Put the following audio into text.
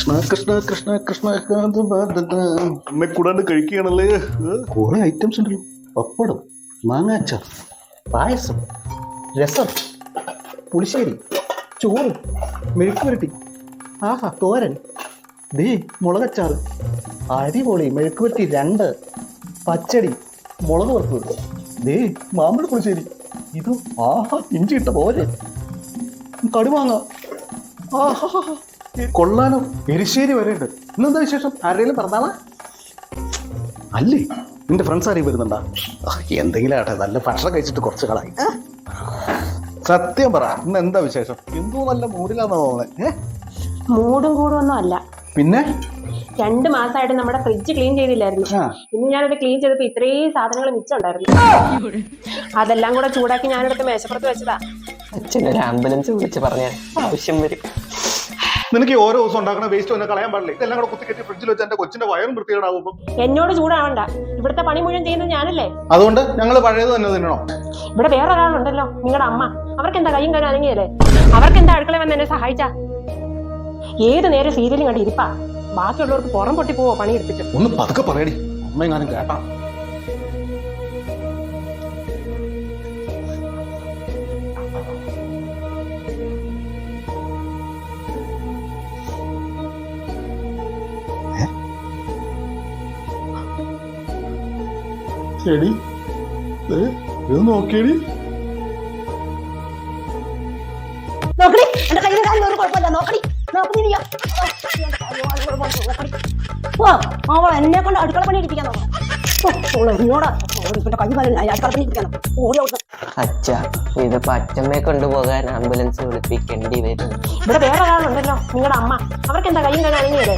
കൃഷ്ണ കൃഷ്ണ കൃഷ്ണ കൃഷ്ണ അമ്മ കൂടാണ്ട് കഴിക്കുകയാണല്ലേ കുറെ ഐറ്റംസ് ഉണ്ടല്ലോ. പപ്പടം മാങ്ങാച്ചാർ പായസം രസം പുളിശ്ശേരി ചോറ് മെഴുക്ക് വരട്ടി ആഹാ തോരൻ. ദേ മുളകച്ചാറ്. അടിപൊളി മെഴുക്ക് വരട്ടി രണ്ട്. പച്ചടി മുളക് വറുത്തത്. ദേ മാമ്പഴ പുളിശ്ശേരി. ഇത് ആഹാ ഇഞ്ചി ഇട്ട പോലെ. കടുവാങ്ങ ആഹാ കൊള്ളാലോ. എരിശ്ശേരി വരെ ഉണ്ട്. ഇന്നെന്താ വിശേഷം? ആരുടെയും പറഞ്ഞാളാ അല്ലേ? നിന്റെ ഫ്രണ്ട്സ് ആരെയും വരുന്നുണ്ടാ? എന്തെങ്കിലും ആട്ടെ. നല്ല ഭക്ഷണം കഴിച്ചിട്ട് കുറച്ച് കളായി സത്യം പറ ഇന്ന് എന്താ വിശേഷം? എന്തോ നല്ല മൂഡിലാന്ന് തോന്നുന്നത് ഏ? മൂടും കൂടുമൊന്നും അല്ല. പിന്നെ? രണ്ട് മാസമായിട്ട് നമ്മുടെ ഫ്രിഡ്ജ് ക്ലീൻ ചെയ്തില്ലായിരുന്നു. ആ. ഇന്ന് ഞാനത് ക്ലീൻ ചെയ്തപ്പോ ഇത്രയും സാധനങ്ങൾ മിച്ചം ഉണ്ടായിരുന്നു. അതെല്ലാം കൂടെ ചൂടാക്കി ഞാനെടുത്ത് മേശപ്പുറത്ത് വെച്ചതാ. അച്ഛനൊരു ആംബുലൻസ് വിളിച്ച് പറഞ്ഞ ആവശ്യം വരും. നിനക്ക് ഓരോ ദിവസം ഉണ്ടാക്കുന്ന വേസ്റ്റ് ഒന്നും കളയാൻ പാടില്ല. ഇതെല്ലാം കൂടെ കുത്തി കെട്ടി ഫ്രിഡ്ജിൽ വെച്ച് എന്റെ കൊച്ചിന്റെ വയറും വൃത്തികേടാവും എന്നോട് ചൂടാവണ്ട. ഇവിടുത്തെ പണി മുഴുവൻ ചെയ്യുന്നത് ഞാനല്ലേ? അതുകൊണ്ട് ഞങ്ങൾ പഴയത് തന്നെ തിന്നണോ? ഇവിടെ വേറെ ഒരാളുണ്ടല്ലോ നിങ്ങളുടെ അമ്മ. അവർക്ക് എന്താ കയ്യും കാര്യം അനങ്ങിയല്ലേ അവർക്ക് എന്താ അടുക്കള വന്ന് എന്നെ സഹായിച്ച? ഏത് നേരം സീരിയലും കണ്ട് ഇരിപ്പാ? ബാക്കിയുള്ളവർക്ക് പുറം പൊട്ടി പോവോ പണിയെടുത്തിട്ട്? ഒന്ന് പതുക്കെ പറയടി. അമ്മ എങ്ങാനും കേട്ടാ? ദേ, ഇത് നോക്കിയടി. നോക്കടി. എന്റെ ഒരു കുഴപ്പമില്ല. നോക്കടി. നോക്കടി നീ. ഓ അവൾ എന്നെ കൊണ്ട് അടുക്കള പണി ഔട്ട് അച്ഛ ഇതിപ്പോ അച്ഛമ്മയെ കൊണ്ടുപോകാൻ ആംബുലൻസ് വിളിപ്പിക്കേണ്ടി വരും. ഇവിടെ വേറെ ഒരാളുണ്ടല്ലോ നിങ്ങളുടെ അമ്മ. അവർക്ക് എന്താ കയ്യും കാര്യം അനങ്ങിയല്ലേ